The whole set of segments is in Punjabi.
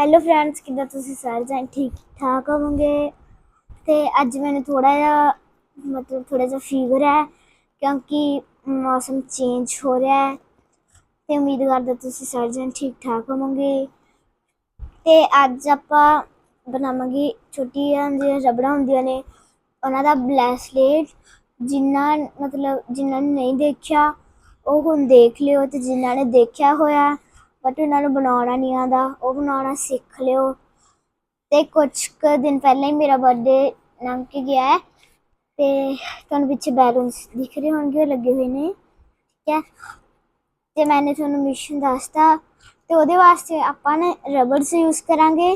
ਹੈਲੋ ਫਰੈਂਡਸ ਕਿੱਦਾਂ ਤੁਸੀਂ ਸਾਰੇ ਜਾਨ ਠੀਕ ਠਾਕ ਹੋਵੋਗੇ? ਤੇ ਅੱਜ ਮੈਨੂੰ ਥੋੜਾ ਜਿਹਾ, ਮਤਲਬ ਥੋੜਾ ਜਿਹਾ ਫੀਵਰ ਹੈ ਕਿਉਂਕਿ ਮੌਸਮ ਚੇਂਜ ਹੋ ਰਿਹਾ ਹੈ। ਤੇ ਉਮੀਦ ਕਰਦਾ ਤੁਸੀਂ ਸਾਰੇ ਜਾਨ ਠੀਕ ਠਾਕ ਹੋਵੋਗੇ। ਤੇ ਅੱਜ ਆਪਾਂ ਬਣਾਵਾਂਗੇ ਛੋਟੀਆਂ ਜਿਹੜੀਆਂ ਰਬੜਾਂ ਹੁੰਦੀਆਂ ਨੇ, ਉਹਨਾਂ ਦਾ ਬਲੈਸਲੇਟ ਜਿਨ੍ਹਾਂ ਮਤਲਬ ਜਿਨ੍ਹਾਂ ਨੇ ਨਹੀਂ ਦੇਖਿਆ, ਉਹ ਹੁਣ ਦੇਖ ਲਿਓ ਤੇ ਜਿਨ੍ਹਾਂ ਨੇ ਦੇਖਿਆ ਹੋਇਆ ਬਟ ਉਹਨਾਂ ਨੂੰ ਬਣਾਉਣਾ ਨਹੀਂ ਆਉਂਦਾ। ਉਹ ਬਣਾਉਣਾ ਸਿੱਖ ਲਿਓ। ਤੇ ਕੁਝ ਕੁ ਦਿਨ ਪਹਿਲਾਂ ਹੀ ਮੇਰਾ ਬਰਥਡੇ ਲੰਘ ਕੇ ਗਿਆ ਹੈ। ਤੇ ਤੁਹਾਨੂੰ ਪਿੱਛੇ ਬੈਲੂਨਸ ਦਿਖ ਰਹੇ ਹੋਣਗੇ, ਉਹ ਲੱਗੇ ਹੋਏ ਨੇ। ਠੀਕ ਹੈ। ਤੇ ਮੈਨੇ ਤੁਹਾਨੂੰ ਮਿਸ਼ਨ ਦੱਸਤਾ। ਤੇ ਉਹਦੇ ਵਾਸਤੇ ਆਪਾਂ ਨੇ ਰਬਰਸ ਯੂਜ਼ ਕਰਾਂਗੇ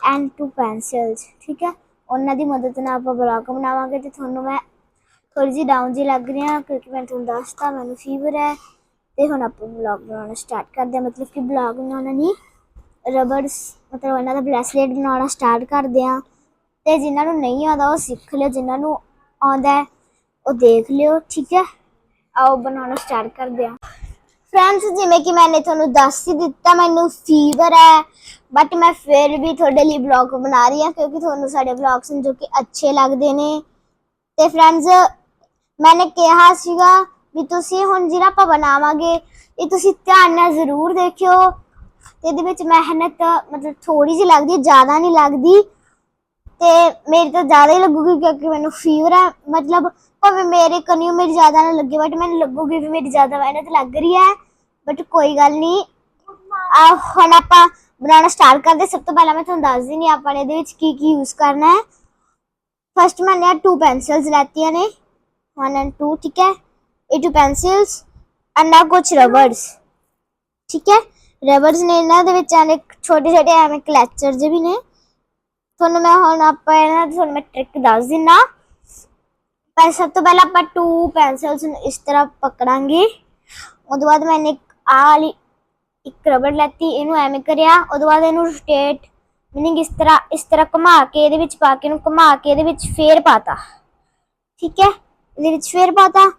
ਐਂਡ ਟੂ ਪੈਨਸਿਲਸ ਠੀਕ ਹੈ। ਉਹਨਾਂ ਦੀ ਮਦਦ ਨਾਲ ਆਪਾਂ ਬਲੌਗ ਬਣਾਵਾਂਗੇ। ਤੇ ਤੁਹਾਨੂੰ ਮੈਂ ਥੋੜੀ ਜਿਹੀ ਡਾਊਨ ਜੀ ਲੱਗ ਰਹੀ ਹਾਂ, ਕਿਉਂਕਿ ਮੈਂ ਤੁਹਾਨੂੰ ਦੱਸਤਾ, ਮੈਨੂੰ ਫੀਵਰ ਹੈ। ਤੇ ਹੁਣ ਆਪਾਂ ਬਲੌਗ ਬਣਾਉਣਾ ਸਟਾਰਟ ਕਰਦੇ ਹਾਂ। ਮਤਲਬ ਕਿ ਬਲੌਗ ਬਣਾਉਣਾ ਨਹੀਂ ਰਬੜਸ ਮਤਲਬ ਉਹਨਾਂ ਦਾ ਬ੍ਰੈਸਲੇਟ ਬਣਾਉਣਾ ਸਟਾਰਟ ਕਰਦੇ ਹਾਂ। ਤੇ ਜਿਨ੍ਹਾਂ ਨੂੰ ਨਹੀਂ ਆਉਂਦਾ, ਉਹ ਸਿੱਖ ਲਿਓ। ਜਿਨ੍ਹਾਂ ਨੂੰ ਆਉਂਦਾ ਉਹ ਦੇਖ ਲਿਓ, ਠੀਕ ਹੈ? ਆਓ, ਬਣਾਉਣਾ ਸਟਾਰਟ ਕਰਦੇ ਹਾਂ। ਫਰੈਂਡਸ ਜਿਵੇਂ ਕਿ ਮੈਨੇ ਤੁਹਾਨੂੰ ਦੱਸ ਹੀ ਦਿੱਤਾ, ਮੈਨੂੰ ਫੀਵਰ ਹੈ। ਬਟ ਮੈਂ ਫਿਰ ਵੀ ਤੁਹਾਡੇ ਲਈ ਬਲੌਗ ਬਣਾ ਰਹੀ ਹਾਂ, ਕਿਉਂਕਿ ਤੁਹਾਨੂੰ ਸਾਡੇ ਬਲੌਗਸ ਜੋ ਕਿ ਅੱਛੇ ਲੱਗਦੇ ਨੇ। ਤੇ ਫਰੈਂਡਸ ਮੈਨੇ ਕਿਹਾ ਸੀਗਾ ਵੀ ਤੁਸੀਂ ਹੁਣ ਜਿਹੜਾ ਆਪਾਂ ਬਣਾਵਾਂਗੇ, ਇਹ ਤੁਸੀਂ ਧਿਆਨ ਨਾਲ ਜ਼ਰੂਰ ਦੇਖਿਓ। ਤੇ ਇਹਦੇ ਵਿੱਚ ਮਿਹਨਤ ਮਤਲਬ ਥੋੜੀ ਜਿਹੀ ਲੱਗਦੀ ਹੈ, ਜ਼ਿਆਦਾ ਨਹੀਂ ਲੱਗਦੀ। ਤੇ ਮੇਰੀ ਤਾਂ ਜ਼ਿਆਦਾ ਹੀ ਲੱਗੂਗੀ ਕਿਉਂਕਿ ਮੈਨੂੰ ਫੀਵਰ ਹੈ। ਮਤਲਬ ਭਾਵੇਂ ਮੇਰੇ ਕਨੀਓ ਮੇਰੀ ਜ਼ਿਆਦਾ ਨਾ ਲੱਗੇ ਬਟ ਮੈਨੂੰ ਲੱਗੂਗੀ ਵੀ ਮੇਰੀ ਜ਼ਿਆਦਾ ਮਿਹਨਤ ਲੱਗ ਰਹੀ ਹੈ। ਬਟ ਕੋਈ ਗੱਲ ਨਹੀਂ। ਆ, ਹੁਣ ਆਪਾਂ ਬਣਾਉਣਾ ਸਟਾਰਟ ਕਰਦੇ ਸਭ ਤੋਂ ਪਹਿਲਾਂ ਮੈਂ ਤੁਹਾਨੂੰ ਦੱਸ ਦਿੰਦੀ ਹਾਂ ਆਪਾਂ ਨੇ ਇਹਦੇ ਵਿੱਚ ਕੀ ਕੀ ਯੂਜ਼ ਕਰਨਾ ਹੈ। ਫਸਟ ਮੈंने ਟੂ ਪੈਨਸਿਲਸ ਲੈਤੀਆਂ ਨੇ। 1 ਐਂਡ 2 ਠੀਕ ਹੈ। ਇਹ ਟੂ ਪੈਨਸਿਲਸ ਐਂਡ ਨਾ ਕੁਝ ਰਬੜਸ ਠੀਕ ਹੈ ਰਬਰਸ ਨੇ ਇਹਨਾਂ ਦੇ ਵਿੱਚ ਆਨੇ ਛੋਟੇ ਛੋਟੇ ਐਵੇਂ ਕਲੈਚਰ ਜਿਹੇ ਵੀ ਨੇ ਤੁਹਾਨੂੰ ਮੈਂ ਹੁਣ ਆਪਾਂ ਇਹਨਾਂ ਦੀ ਤੁਹਾਨੂੰ ਮੈਂ ਟ੍ਰਿਕ ਦੱਸ ਦਿੰਨਾ ਪਰ ਸਭ ਤੋਂ ਪਹਿਲਾਂ ਆਪਾਂ ਟੂ ਪੈਨਸਿਲਸ ਨੂੰ ਇਸ ਤਰ੍ਹਾਂ ਪਕੜਾਂਗੇ ਉਹਦੇ ਬਾਅਦ ਮੈंने ਇੱਕ ਆ ਵਾਲੀ ਇੱਕ ਰਬੜ ਲੈਤੀ ਇਹਨੂੰ ਐਵੇਂ ਕਰਿਆ ਉਹਦੇ ਬਾਅਦ ਇਹਨੂੰ ਰੋਟੇਟ ਮੀਨਿੰਗ ਇਸ ਤਰ੍ਹਾਂ ਇਸ ਤਰ੍ਹਾਂ ਘੁਮਾ ਕੇ ਇਹਦੇ ਵਿੱਚ ਪਾ ਕੇ ਇਹਨੂੰ ਘੁਮਾ ਕੇ ਇਹਦੇ ਵਿੱਚ ਫੇਰ ਪਾਤਾ ਠੀਕ ਹੈ ਇਹਦੇ ਵਿੱਚ ਫੇਰ ਪਾਤਾ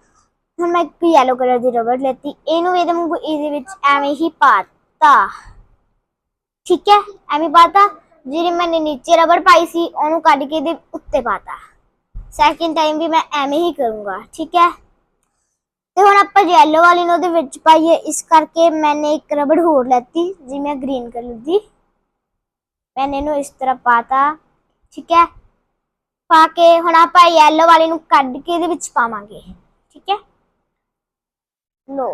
ਹੁਣ ਮੈਂ ਇੱਕ ਯੈਲੋ ਕਲਰ ਦੀ ਰਬੜ ਲੈਤੀ, ਇਹਨੂੰ ਇਹਦੇ ਵਾਂਗੂ ਇਹਦੇ ਵਿੱਚ ਐਵੇਂ ਹੀ ਪਾਤਾ। ਠੀਕ ਹੈ? ਐਵੇਂ ਪਾਤਾ, ਜਿਹੜੀ ਮੈਨੇ ਨੀਚੇ ਰਬੜ ਪਾਈ ਸੀ, ਉਹਨੂੰ ਕੱਢ ਕੇ ਇਹਦੇ ਉੱਤੇ ਪਾਤਾ। ਸੈਕਿੰਡ ਟਾਈਮ ਵੀ ਮੈਂ ਐਵੇਂ ਹੀ ਕਰੂੰਗਾ, ਠੀਕ ਹੈ? ਤੇ ਹੁਣ ਆਪਾਂ ਯੈਲੋ ਵਾਲੀ ਨੂੰ ਉਹਦੇ ਵਿੱਚ ਪਾਈਏ, ਇਸ ਕਰਕੇ ਮੈਨੇ ਇੱਕ ਰਬੜ ਹੋਰ ਲੈਤੀ, ਜਿਵੇਂ ਗ੍ਰੀਨ ਕਲਰ ਦੀ। ਮੈਨੇ ਇਹਨੂੰ ਇਸ ਤਰ੍ਹਾਂ ਪਾਤਾ, ਠੀਕ ਹੈ? ਪਾ ਕੇ ਹੁਣ ਆਪਾਂ ਯੈਲੋ ਵਾਲੇ ਨੂੰ ਕੱਢ ਕੇ ਇਹਦੇ ਵਿੱਚ ਪਾਵਾਂਗੇ, ਠੀਕ ਹੈ? ਲੋ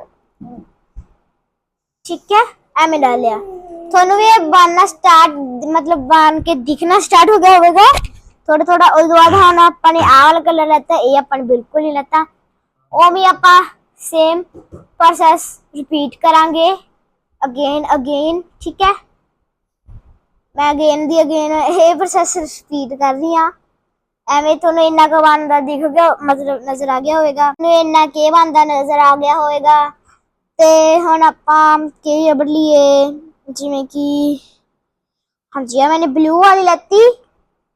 ਠੀਕ ਹੈ? ਐਵੇਂ ਡਾਲਿਆ ਤੁਹਾਨੂੰ ਵੀ ਇਹ ਬਣਨਾ ਸਟਾਰਟ ਮਤਲਬ ਬਣ ਕੇ ਦਿਖਣਾ ਸਟਾਰਟ ਹੋ ਗਿਆ ਹੋਵੇਗਾ। ਥੋੜਾ ਥੋੜਾ ਉਸ ਤੋਂ ਬਾਅਦ ਹੁਣ ਆਪਾਂ ਨੇ ਆਹ ਵਾਲਾ ਕਲਰ ਲੈਤਾ, ਇਹ ਆਪਾਂ ਨੇ ਬਿਲਕੁਲ ਨਹੀਂ ਲੈਤਾ। ਉਹ ਵੀ ਆਪਾਂ ਸੇਮ ਪ੍ਰੋਸੈਸ ਰਿਪੀਟ ਕਰਾਂਗੇ। ਅਗੇਨ ਅਗੇਨ ਠੀਕ ਹੈ? ਮੈਂ ਅਗੇਨ ਦੀ ਅਗੇਨ ਇਹ ਪ੍ਰੋਸੈਸ ਰਿਪੀਟ ਕਰ ਰਹੀ ਹਾਂ। ਐਵੇਂ ਤੁਹਾਨੂੰ ਇੰਨਾ ਕੁ ਬਣਦਾ ਦਿਖ ਗਿਆ ਮਤਲਬ ਨਜ਼ਰ ਆ ਗਿਆ ਹੋਵੇਗਾ। ਨੂੰ ਇੰਨਾ ਕੀ ਬਣਦਾ ਨਜ਼ਰ ਆ ਗਿਆ ਹੋਵੇਗਾ। ਤੇ ਹੁਣ ਆਪਾਂ ਕੀ ਰਬੜ ਲਈਏ ਜਿਵੇਂ ਕਿ ਹਾਂਜੀ, ਆ ਮੈंने ਬਲੂ ਵਾਲੀ ਲੈਤੀ।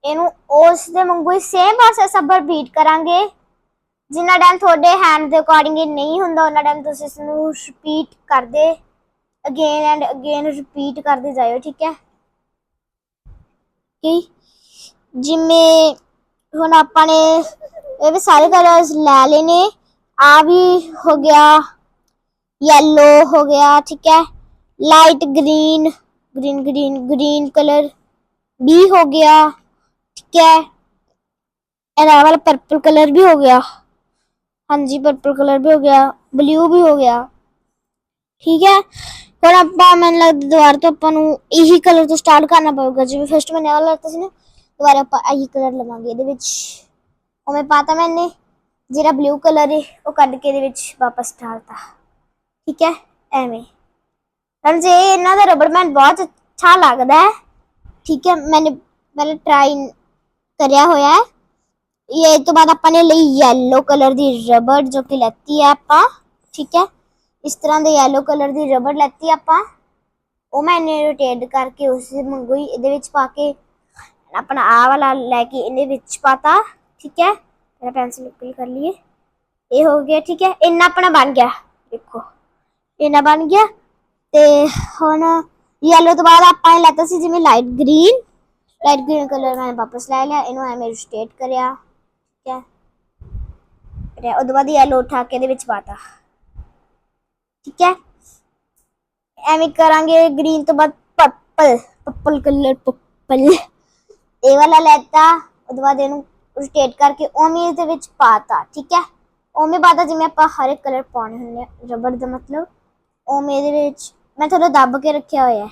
ਇਹਨੂੰ ਉਸ ਦੇ ਵਾਂਗੂ ਹੀ ਸੇਮ ਪ੍ਰੋਸੈਸ ਆਪਾਂ ਰਿਪੀਟ ਕਰਾਂਗੇ। ਜਿੰਨਾ ਟਾਈਮ ਤੁਹਾਡੇ ਹੈਂਡ ਦੇ ਅਕੋਰਡਿੰਗ ਨਹੀਂ ਹੁੰਦਾ ਉਹਨਾਂ ਟਾਈਮ ਤੁਸੀਂ ਇਸ ਨੂੰ ਰਿਪੀਟ ਕਰਦੇ ਅਗੇਨ ਐਂਡ ਅਗੇਨ ਰਿਪੀਟ ਕਰਦੇ ਜਾਇਓ, ਠੀਕ ਹੈ? ਕੀ? ਜਿਵੇਂ ਹੁਣ ਆਪਾਂ ਨੇ ਇਹ ਵੀ ਸਾਰੇ ਕਲਰਸ ਲੈ ਲੈਨੇ ਆ ਵੀ ਹੋ ਗਿਆ ਯੈਲੋ ਹੋ ਗਿਆ, ਠੀਕ ਹੈ। Light green green green green colour ਵੀ ਹੋ ਗਿਆ, ਠੀਕ ਹੈ। ਇਹਦਾ ਵਾਲਾ ਪਰਪਲ ਕਲਰ ਵੀ ਹੋ ਗਿਆ। ਹਾਂਜੀ ਪਰਪਲ ਕਲਰ ਵੀ ਹੋ ਗਿਆ ਬਲੂ ਵੀ ਹੋ ਗਿਆ। ਠੀਕ ਹੈ। ਹੁਣ ਆਪਾਂ, ਮੈਨੂੰ ਲੱਗਦਾ ਦੁਬਾਰਾ ਤੋਂ ਆਪਾਂ ਨੂੰ ਇਹੀ ਕਲਰ ਤੋਂ ਸਟਾਰਟ ਕਰਨਾ ਪਊਗਾ। ਜਿਵੇਂ ਫਸਟ ਮੈਨੇ ਵਾਲਾ ਲੱਤਾ ਸੀ ਨਾ ਦੁਬਾਰਾ ਆਪਾਂ ਇਹੀ ਕਲਰ ਲਵਾਂਗੇ ਇਹਦੇ ਵਿੱਚ। ਉਵੇਂ ਪਾਤਾ ਮੈਨੇ, ਜਿਹੜਾ ਬਲੂ ਕਲਰ ਹੈ ਉਹ ਕੱਢ ਕੇ ਇਹਦੇ ਵਿੱਚ ਵਾਪਸ ਡਾਲਤਾ। ਠੀਕ ਹੈ? ਐਵੇਂ। ਪਰ ਜੇ ਇਹਨਾਂ ਦਾ ਰਬੜ ਬੈਂਡ ਬਹੁਤ ਅੱਛਾ ਲੱਗਦਾ ਹੈ, ਠੀਕ ਹੈ, ਮੈਨੇ ਪਹਿਲੇ ਟਰਾਈ ਕਰਿਆ ਹੋਇਆ ਹੈ। ਇਹ ਤੋਂ ਬਾਅਦ ਆਪਾਂ ਨੇ ਲਈ yellow ਕਲਰ ਦੀ ਰਬੜ ਜੋ ਕਿ ਲੈਤੀ ਹੈ ਆਪਾਂ, ਠੀਕ ਹੈ। ਇਸ ਤਰ੍ਹਾਂ ਦੇ yellow ਕਲਰ ਦੀ ਰਬੜ ਲੈਤੀ ਆਪਾਂ। ਉਹ ਮੈंने ਰੋਟੇਟ ਕਰਕੇ ਉਸ ਦੇ ਵਾਂਗੂ ਹੀ ਇਹਦੇ ਵਿੱਚ ਪਾ ਕੇ ਆਪਣਾ ਆਹ ਵਾਲਾ ਲੈ ਕੇ ਇਹਦੇ ਵਿੱਚ ਪਾਤਾ ਠੀਕ ਹੈ ਮੇਰਾ ਪੈਨਸਿਲ ਨਿਕਲ ਕਰ ਲਈਏ ਇਹ ਹੋ ਗਿਆ ਠੀਕ ਹੈ ਇੰਨਾ ਆਪਣਾ ਬਣ ਗਿਆ ਦੇਖੋ ਇੰਨਾ ਬਣ ਗਿਆ ਤੇ ਹੁਣ ਯੈਲੋ ਤੋਂ ਬਾਅਦ ਆਪਾਂ ਨੇ ਲੈਤਾ ਸੀ ਜਿਵੇਂ light green light green colour ਮੈਂ ਵਾਪਸ ਲੈ ਲਿਆ ਇਹਨੂੰ ਐਵੇਂ ਰੋਟੇਟ ਕਰਿਆ ਠੀਕ ਹੈ ਫਿਰ ਉਹਦੇ ਬਾਅਦ ਯੈਲੋ ਉਠਾ ਕੇ ਇਹਦੇ ਵਿੱਚ ਪਾਤਾ ਠੀਕ ਹੈ ਐਵੇਂ ਕਰਾਂਗੇ ਗ੍ਰੀਨ ਤੋਂ ਬਾਅਦ ਪਰਪਲ ਪਰਪਲ ਕਲਰ ਪਰਪਲ ਇਹ ਵਾਲਾ ਲੈਤਾ ਉਹਦੇ ਬਾਅਦ ਇਹਨੂੰ ਰੋਟੇਟ ਕਰਕੇ ਉਵੇਂ ਇਹਦੇ ਵਿੱਚ ਪਾਤਾ, ਠੀਕ ਹੈ? ਉਵੇਂ ਪਾਤਾ ਜਿਵੇਂ ਆਪਾਂ ਹਰ ਇੱਕ ਕਲਰ ਪਾਉਣੇ ਹੁੰਦੇ ਆ ਰਬੜ ਦਾ ਮਤਲਬ। ਉਵੇਂ ਇਹਦੇ ਵਿੱਚ ਮੈਂ ਥੋੜਾ ਦੱਬ ਕੇ ਰੱਖਿਆ ਹੋਇਆ ਹੈ।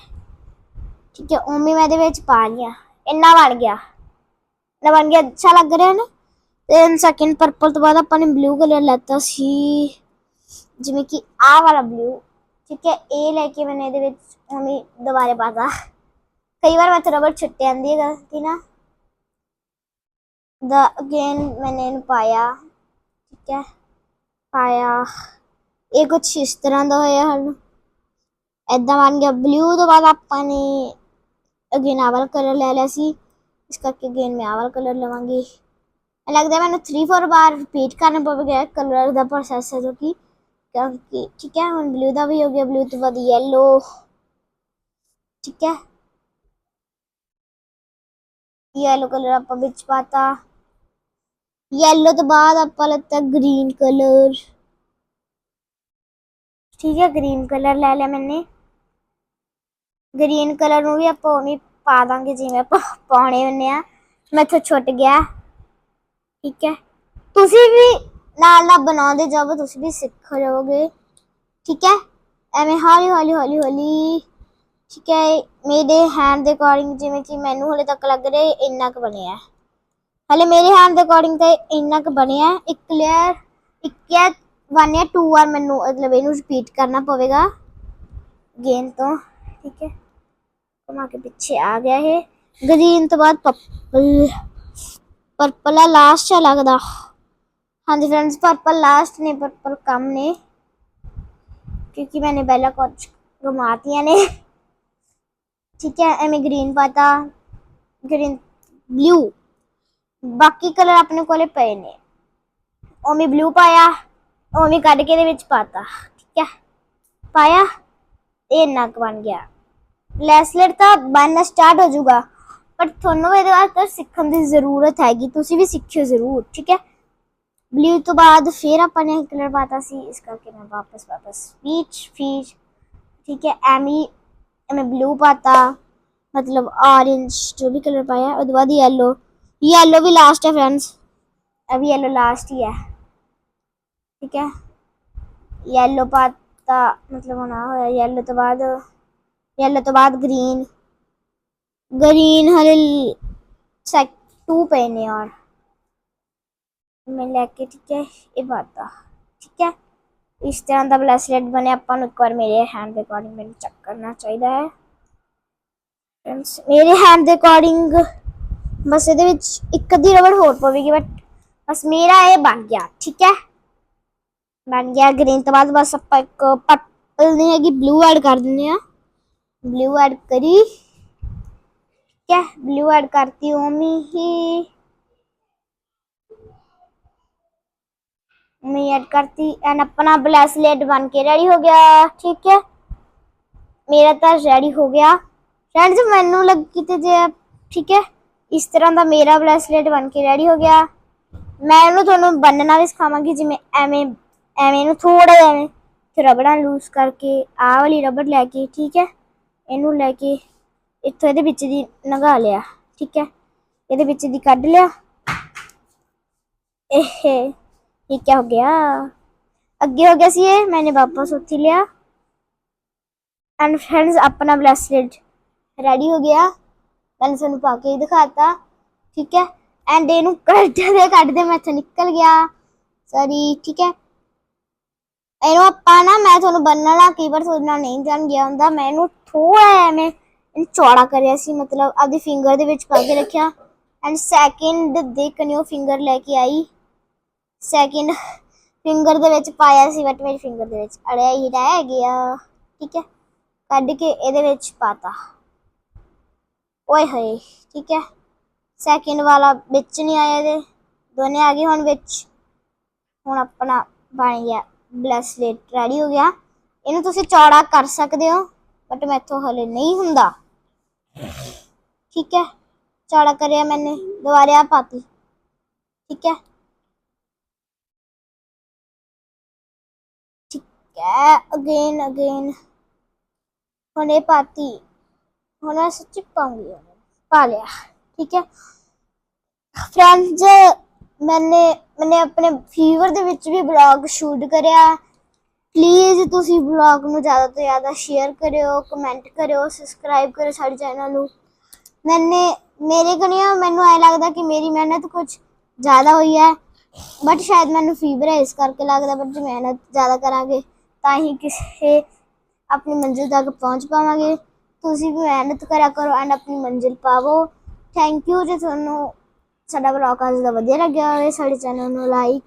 ਠੀਕ ਹੈ, ਉਵੇਂ ਮੈਂ ਇਹਦੇ ਵਿੱਚ ਪਾ ਲਿਆ। ਇੰਨਾ ਬਣ ਗਿਆ। ਇੰਨਾ ਬਣ ਗਿਆ, ਅੱਛਾ ਲੱਗ ਰਿਹਾ ਨਾ? ਤੇ ਸੈਕਿੰਡ ਪਰਪਲ ਤੋਂ ਬਾਅਦ ਆਪਾਂ ਨੇ ਬਲੂ ਕਲਰ ਲੈਤਾ ਸੀ। ਜਿਵੇਂ ਕਿ ਆਹ ਵਾਲਾ ਬਲੂ ਠੀਕ ਹੈ? ਇਹ ਲੈ ਕੇ ਮੈंने ਇਹਦੇ ਵਿੱਚ ਉਵੇਂ ਦੁਬਾਰੇ ਪਾਤਾ। ਕਈ ਵਾਰ ਮੈਂ ਰਬੜ ਛੁੱਟ ਜਾਂਦੀ ਹੈ ਗਲਤੀ ਨਾ। ਦਾ ਅਗੇਨ ਮੈंने ਇਹਨੂੰ ਪਾਇਆ, ਠੀਕ ਹੈ। ਪਾਇਆ। ਇਹ ਕੁਛ ਇਸ ਤਰ੍ਹਾਂ ਦਾ ਹੋਇਆ ਹਨ ਐਦਾਂ ਬਣ ਗਿਆ। ਬਲੂ ਤੋਂ ਬਾਅਦ ਆਪਾਂ ਨੇ ਅਗੇਨ ਆਹ ਵਾਲਾ ਕਲਰ ਲੈ ਲਿਆ ਸੀ। ਇਸ ਕਰਕੇ ਅਗੇਨ ਮੈਂ ਆਹ ਵਾਲਾ ਕਲਰ ਲਵਾਂਗੀ। ਲੱਗਦਾ ਮੈਨੂੰ 3-4 ਵਾਰ ਰਿਪੀਟ ਕਰਨਾ ਪਵੇਗਾ ਕਲਰ ਦਾ ਪ੍ਰੋਸੈਸ ਹੈ ਜੋ ਕਿ ਕਿਉਂਕਿ, ਠੀਕ ਹੈ, ਹੁਣ ਬਲੂ ਦਾ ਵੀ ਹੋ ਗਿਆ। ਬਲੂ ਤੋਂ ਬਾਅਦ ਯੈਲੋ ਠੀਕ ਹੈ। ਯੈਲੋ ਕਲਰ ਆਪਾਂ ਵਿੱਚ ਪਾਤਾ। ਯੈਲੋ ਤੋਂ ਬਾਅਦ ਆਪਾਂ ਲੱਤਾ ਗ੍ਰੀਨ ਕਲਰ ਠੀਕ ਹੈ ਗ੍ਰੀਨ ਕਲਰ ਲੈ ਲਿਆ ਮੈਨੇ। ਗ੍ਰੀਨ ਕਲਰ ਨੂੰ ਵੀ ਆਪਾਂ ਉਵੇਂ ਪਾ ਦਾਂਗੇ ਜਿਵੇਂ ਆਪਾਂ ਪਾਉਣੇ ਹੁੰਦੇ ਆ। ਮੈਥੋਂ ਛੁੱਟ ਗਿਆ। ਠੀਕ ਹੈ। ਤੁਸੀਂ ਵੀ ਨਾਲ ਨਾਲ ਬਣਾਉਂਦੇ ਜਾਓ, ਤੁਸੀਂ ਵੀ ਸਿੱਖ ਜਾਓਗੇ ਠੀਕ ਹੈ। ਐਵੇਂ ਹੌਲੀ ਹੌਲੀ ਹੌਲੀ ਹੌਲੀ ਠੀਕ ਹੈ ਮੇਰੇ ਹੈਂਡ ਦੇ ਅਕੋਰਡਿੰਗ ਜਿਵੇਂ ਕਿ ਮੈਨੂੰ ਹਲੇ ਤੱਕ ਲੱਗ ਰਿਹਾ ਇਹ ਇੰਨਾ ਕੁ ਬਣਿਆ ਹੈ। ਹਲੇ ਮੇਰੇ ਹੈਂਡ ਦੇ ਅਕੋਰਡਿੰਗ ਤਾਂ ਇਹ ਇੰਨਾ ਕੁ ਬਣਿਆ ਹੈ। ਇੱਕ ਲੇਅਰ ਇੱਕ ਜਾਂ ਵਨ ਜਾਂ ਟੂ ਵਾਰ ਮੈਨੂੰ ਮਤਲਬ ਇਹਨੂੰ ਰਿਪੀਟ ਕਰਨਾ ਪਵੇਗਾ ਗੇਨ ਤੋਂ ਠੀਕ ਹੈ ਘੁਮਾ ਕੇ ਪਿੱਛੇ ਆ ਗਿਆ ਇਹ ਗ੍ਰੀਨ ਤੋਂ ਬਾਅਦ ਪਰਪਲ ਪਰਪਲ ਆ ਲਾਸਟ ਆ ਲੱਗਦਾ ਹਾਂਜੀ फ्रेंड्स पर्पल लास्ट ने पर्पल कम ने क्योंकि मैंने पहला कुछ घुमातियां ने ਠੀਕ ਹੈ, ਐਵੇਂ ਗ੍ਰੀਨ ਪਾਤਾ ਗ੍ਰੀਨ ਬਲੂ ਬਾਕੀ ਕਲਰ ਆਪਣੇ ਕੋਲੇ ਪਏ ਨੇ। ਉਵੇਂ ਬਲੂ ਪਾਇਆ, ਉਵੇਂ ਕੱਢ ਕੇ ਦੇ ਵਿੱਚ ਪਾਤਾ, ਠੀਕ ਹੈ। ਪਾਇਆ, ਇਹ ਨੱਕ ਬਣ ਗਿਆ। ਲੈਸਲੇਟ ਤਾਂ ਬਣਨਾ ਸਟਾਰਟ ਹੋ ਜਾਊਗਾ ਪਰ ਤੁਹਾਨੂੰ ਇਹਦੇ ਵਾਸਤੇ ਸਿੱਖਣ ਦੀ ਜ਼ਰੂਰਤ ਹੈਗੀ, ਤੁਸੀਂ ਵੀ ਸਿੱਖਿਓ ਜ਼ਰੂਰ, ਠੀਕ ਹੈ। ਬਲੂ ਤੋਂ ਬਾਅਦ ਫਿਰ ਆਪਾਂ ਨੇ ਕਲਰ ਪਾਤਾ ਸੀ, ਇਸ ਕਰਕੇ ਮੈਂ ਵਾਪਸ ਵਾਪਸ ਪੀਚ ਫੀਚ ਠੀਕ ਹੈ ਐਮੀ मैं ब्लू पाता मतलब ऑरेंज जो भी कलर पाया और बाद येलो येलो भी लास्ट है फ्रेंड्स अभी येलो लास्ट ही है। ठीक है? येलो पाता मतलब होना होया येलो तो बाद येलो तो बाद ग्रीन ग्रीन हरे टू पे ने और। मैं लेके, ठीक है? ये पाता। ठीक है? ਇਸ ਤਰ੍ਹਾਂ ਦਾ ਬਲੈਸਲੇਟ ਬਣਿਆ, ਆਪਾਂ ਨੂੰ ਇੱਕ ਵਾਰ ਮੇਰੇ ਹੈਂਡ ਦੇ ਅਕੋਰਡਿੰਗ ਮੈਨੂੰ ਚੈੱਕ ਕਰਨਾ ਚਾਹੀਦਾ ਹੈ। ਫਰੈਂਡਸ ਮੇਰੇ ਹੈਂਡ ਦੇ ਅਕੋਰਡਿੰਗ ਬਸ ਇਹਦੇ ਵਿੱਚ ਇੱਕ ਅੱਧੀ ਰਬੜ ਹੋਰ ਪਵੇਗੀ ਬਟ ਬਸ ਮੇਰਾ ਇਹ ਬਣ ਗਿਆ, ਠੀਕ ਹੈ? ਬਣ ਗਿਆ ਗ੍ਰੀਨ ਤੋਂ ਬਾਅਦ ਬਸ ਆਪਾਂ ਇੱਕ ਪਰਪਲ ਨਹੀਂ ਹੈਗੀ ਬਲੂ ਐਡ ਕਰ ਦਿੰਦੇ ਆ ਬਲੂ ਐਡ ਕਰੀ, ਠੀਕ ਹੈ? ਬਲੂ ਐਡ ਕਰਤੀ ਉਮੀ ਹੀ मैं ऐड करती एंड अपना ब्रेसलेट बन के रेडी हो गया ठीक है ਮੇਰਾ ਤਾਂ ਰੈਡੀ ਹੋ ਗਿਆ ਫਰੈਂਡਸ ਮੈਨੂੰ ਲੱਗੀ ਤੇ ਜੇ ਠੀਕ ਹੈ ਇਸ ਤਰ੍ਹਾਂ ਦਾ ਮੇਰਾ ਬ੍ਰੈਸਲੇਟ ਬਣ ਕੇ ਰੈਡੀ ਹੋ ਗਿਆ ਮੈਂ ਇਹਨੂੰ ਤੁਹਾਨੂੰ ਬੰਨਣਾ ਵੀ ਸਿਖਾਵਾਂਗੀ ਜਿਵੇਂ ਐਵੇਂ ਐਵੇਂ ਇਹਨੂੰ ਥੋੜਾ ਜਿਹਾ ਐਵੇਂ ਤੇ ਰਬੜਾਂ ਲੂਸ ਕਰਕੇ ਆਹ ਵਾਲੀ ਰਬੜ ਲੈ ਕੇ ਠੀਕ ਹੈ ਇਹਨੂੰ ਲੈ ਕੇ ਇੱਥੋਂ ਇਹਦੇ ਵਿੱਚ ਦੀ ਨਗਾ ਲਿਆ ਠੀਕ ਹੈ ਇਹਦੇ ਵਿੱਚ ਦੀ ਕੱਢ ਲਿਆ ਇਹ ये क्या ਹੋ ਗਿਆ? ਅੱਗੇ ਹੋ ਗਿਆ ਸੀ ਇਹ, ਮੈਨੇ ਵਾਪਸ ਉੱਥੇ ਲਿਆ। ਐਂਡ ਫਰੈਂਡਸ ਆਪਣਾ ਬਲੈਸਲੇਟ ਰੈਡੀ ਹੋ ਗਿਆ। ਮੈਂ ਤੁਹਾਨੂੰ ਪਾ ਕੇ ਦਿਖਾਤਾ, ਠੀਕ ਹੈ? ਐਂਡ ਇਹਨੂੰ ਕੱਟ ਦੇ ਕੱਟ ਦੇ ਮੈਂ ਨਿਕਲ ਗਿਆ। ਸੌਰੀ ਠੀਕ ਹੈ? ਇਹਨੂੰ ਆਪਾਂ ਨਾ, ਮੈਂ ਤੁਹਾਨੂੰ ਬੰਨਣ ਲਾ ਕਈ ਵਾਰ ਤੁਹਾਡੇ ਨਾਲ ਨਹੀਂ ਜਾਣ ਗਿਆ ਹੁੰਦਾ। ਮੈਂ ਇਹਨੂੰ ਥੋੜਾ ਐਵੇਂ ਇਹਨੂੰ ਚੌੜਾ ਕਰਿਆ ਸੀ, ਮਤਲਬ ਆਪਦੀ ਫਿੰਗਰ ਦੇ ਵਿੱਚ ਪਾ ਕੇ ਰੱਖਿਆ। ਐਂਡ ਸੈਕਿੰਡ ਦੇ ਕਨਿਓ ਫਿੰਗਰ ਲੈ ਕੇ ਆਈ। ਸੈਕਿੰਡ ਫਿੰਗਰ ਦੇ ਵਿੱਚ ਪਾਇਆ ਸੀ ਬਟ ਮੇਰੀ ਫਿੰਗਰ ਦੇ ਵਿੱਚ ਅੜਿਆ ਹੀ ਰਹਿ ਗਿਆ। ਠੀਕ ਹੈ? ਕੱਢ ਕੇ ਇਹਦੇ ਵਿੱਚ ਪਾਤਾ। ਓਏ ਹੋਏ, ਠੀਕ ਹੈ? ਸੈਕਿੰਡ ਵਾਲਾ ਵਿੱਚ ਨਹੀਂ ਆਇਆ ਇਹਦੇ। ਦੋਨੇ ਆ ਗਏ ਹੁਣ ਵਿੱਚ। ਹੁਣ ਆਪਣਾ ਬਣ ਗਿਆ। ਬਲੈਸਲੇਟ ਰੈਡੀ ਹੋ ਗਿਆ। ਇਹਨੂੰ ਤੁਸੀਂ ਚੌੜਾ ਕਰ ਸਕਦੇ ਹੋ ਬਟ ਮੈਥੋਂ ਹਲੇ ਨਹੀਂ ਹੁੰਦਾ। ਠੀਕ ਹੈ? ਚੌੜਾ ਕਰਿਆ ਮੈਨੇ, ਦੁਬਾਰਾ ਪਾਤੀ। ਠੀਕ ਹੈ? ਹੈ। ਅਗੇਨ ਅਗੇਨ ਹੁਣੇ ਪਾਤੀ। ਹੁਣ ਮੈਂ ਸੱਚੀ ਪਾਉਂਗੀ ਪਾ ਲਿਆ। ਠੀਕ ਹੈ? ਫਰੈਂਡਸ ਮੈਨੇ ਮੈਨੇ ਆਪਣੇ ਫੀਵਰ ਦੇ ਵਿੱਚ ਵੀ ਬਲੌਗ ਸ਼ੂਟ ਕਰਿਆ। ਪਲੀਜ਼ ਤੁਸੀਂ ਬਲੌਗ ਨੂੰ ਜ਼ਿਆਦਾ ਤੋਂ ਜ਼ਿਆਦਾ ਸ਼ੇਅਰ ਕਰਿਓ ਕਮੈਂਟ ਕਰਿਓ ਸਬਸਕ੍ਰਾਈਬ ਕਰਿਓ ਸਾਡੇ ਚੈਨਲ ਨੂੰ। ਮੈਨੇ, ਮੇਰੇ ਕਨੀਆਂ ਮੈਨੂੰ ਐ ਲੱਗਦਾ ਕਿ ਮੇਰੀ ਮਿਹਨਤ ਕੁਝ ਜ਼ਿਆਦਾ ਹੋਈ ਹੈ। ਬਟ ਸ਼ਾਇਦ ਮੈਨੂੰ ਫੀਵਰ ਹੈ, ਇਸ ਕਰਕੇ ਲੱਗਦਾ ਬਟ ਜੇ ਮਿਹਨਤ ਜ਼ਿਆਦਾ ਕਰਾਂਗੇ ਤਾਂ ਹੀ ਕਿਸੇ ਆਪਣੀ ਮੰਜ਼ਿਲ ਤੱਕ ਪਹੁੰਚ ਪਾਵਾਂਗੇ। ਤੁਸੀਂ ਵੀ ਮਿਹਨਤ ਕਰਿਆ ਕਰੋ ਐਂਡ ਆਪਣੀ ਮੰਜ਼ਿਲ ਪਾਵੋ। ਥੈਂਕ ਯੂ ਜੇ ਤੁਹਾਨੂੰ ਸਾਡਾ ਵਲੌਗ ਅੱਜ ਦਾ ਵਧੀਆ ਲੱਗਿਆ ਹੋਵੇ, ਸਾਡੇ ਚੈਨਲ ਨੂੰ like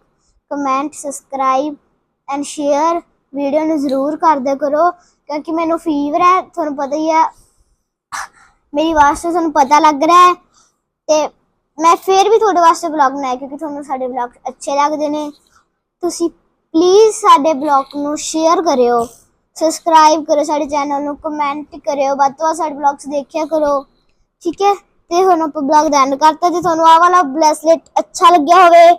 comment subscribe and share video ਨੂੰ ਜ਼ਰੂਰ ਕਰਦੇ ਕਰੋ, ਕਿਉਂਕਿ ਮੈਨੂੰ ਫੀਵਰ ਹੈ, ਤੁਹਾਨੂੰ ਪਤਾ ਹੀ ਹੈ। ਮੇਰੀ ਆਵਾਜ਼ ਤੋਂ ਤੁਹਾਨੂੰ ਪਤਾ ਲੱਗ ਰਿਹਾ ਹੈ ਤੇ ਮੈਂ ਫੇਰ ਵੀ ਤੁਹਾਡੇ ਵਾਸਤੇ ਵਲੌਗ ਬਣਾਇਆ, ਕਿਉਂਕਿ ਤੁਹਾਨੂੰ ਸਾਡੇ ਵਲੌਗ ਅੱਛੇ ਲੱਗਦੇ ਨੇ। ਤੁਸੀਂ ਪਲੀਜ਼ ਸਾਡੇ ਵਲੌਗ ਨੂੰ ਸ਼ੇਅਰ ਕਰਿਓ ਸਬਸਕ੍ਰਾਈਬ ਕਰੋ ਸਾਡੇ ਚੈਨਲ ਨੂੰ ਕਮੈਂਟ ਕਰਿਓ, ਵੱਧ ਤੋਂ ਵੱਧ ਸਾਡੇ ਵਲੌਗਸ ਦੇਖਿਆ ਕਰੋ, ਠੀਕ ਹੈ? ਤੇ ਹੁਣ ਆਪਾਂ ਵਲੌਗ ਦਾ ਐਂਡ ਕਰਤਾ, ਜੇ ਤੁਹਾਨੂੰ ਆਹ ਵਾਲਾ ਬ੍ਰੈਸਲੇਟ ਅੱਛਾ ਲੱਗਿਆ ਹੋਵੇ,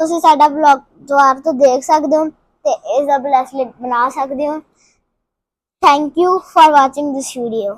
ਤੁਸੀਂ ਸਾਡਾ ਵਲੌਗ ਦੁਬਾਰਾ ਤੋਂ ਦੇਖ ਸਕਦੇ ਹੋ ਤੇ ਇਸ ਦਾ ਬ੍ਰੈਸਲੇਟ ਬਣਾ ਸਕਦੇ ਹੋ। Thank you for watching this video